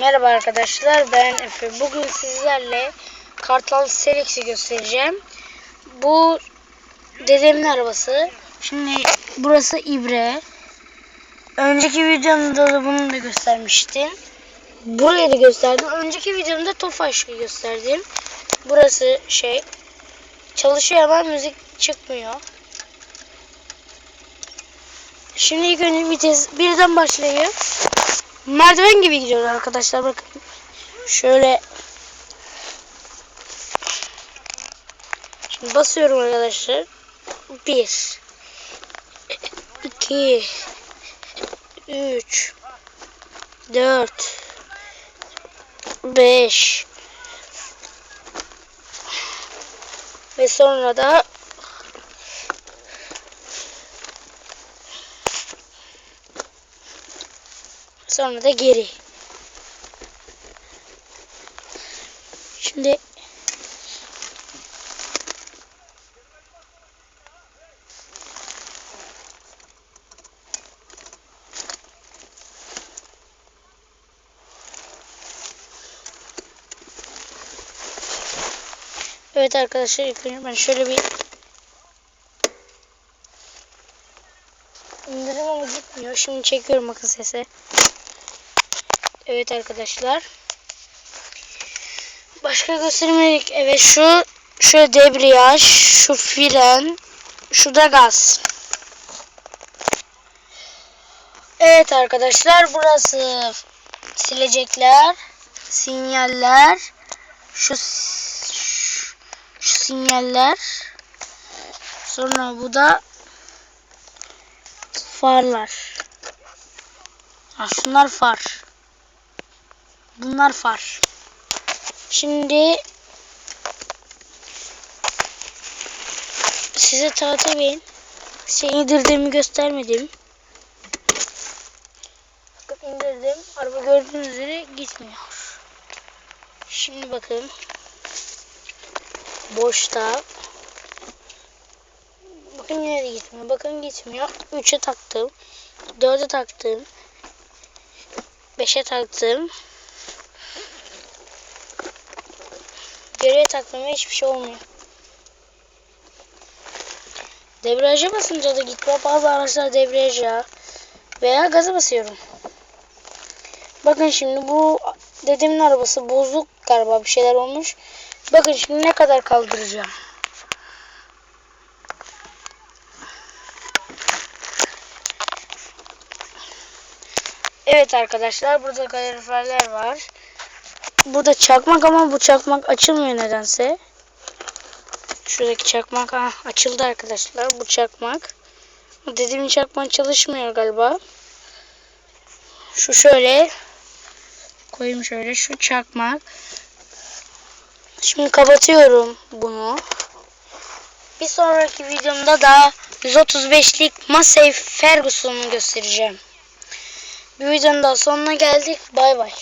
Merhaba arkadaşlar ben Efe. Bugün sizlerle Kartal Selex'i göstereceğim. Bu dedemin arabası. Şimdi burası İbre. Önceki videomda da bunu da göstermiştim. Burayı da gösterdim. Önceki videomda Tofaş'ı gösterdim. Burası şey çalışıyor ama müzik çıkmıyor. Şimdi ilk önce vites birden başlayıp merdiven gibi gidiyor arkadaşlar bakın. Şöyle. Şimdi basıyorum arkadaşlar. 1 2 3 4 5 ve sonra da Sonra da geri. Şimdi Evet arkadaşlar ilk önce ben şöyle bir indirim ama gitmiyor. Şimdi çekiyorum bakın sesi. Evet arkadaşlar. Başka göstermedik. Evet şu şu debriyaj, şu fren, şu da gaz. Evet arkadaşlar burası silecekler, sinyaller, şu şu sinyaller. Sonra bu da farlar. Ha, şunlar far. Bunlar far. Şimdi size tanıtayım. Şey indirdiğimi göstermedim. Bakın indirdim. Araba gördüğünüz üzere gitmiyor. Şimdi bakın. Boşta. Bakın yine de gitmiyor. Bakın gitmiyor. 3'e taktım. 4'e taktım. 5'e taktım. Geriye taktığımda hiçbir şey olmuyor. Debriyaja basınca da gitmiyor. Bazı araçlar debriyaja veya gaza basıyorum. Bakın şimdi bu dedemin arabası bozuk galiba bir şeyler olmuş. Bakın şimdi ne kadar kaldıracağım. Evet arkadaşlar burada kaloriferler var. Burada çakmak ama bu çakmak açılmıyor nedense. Şuradaki çakmak ha, açıldı arkadaşlar. Bu çakmak. Dediğim çakmak çalışmıyor galiba. Şu şöyle. Koyayım şöyle. Şu çakmak. Şimdi kapatıyorum bunu. Bir sonraki videomda da 135'lik Massey Ferguson'u göstereceğim. Bir videonun daha sonuna geldik. Bay bay.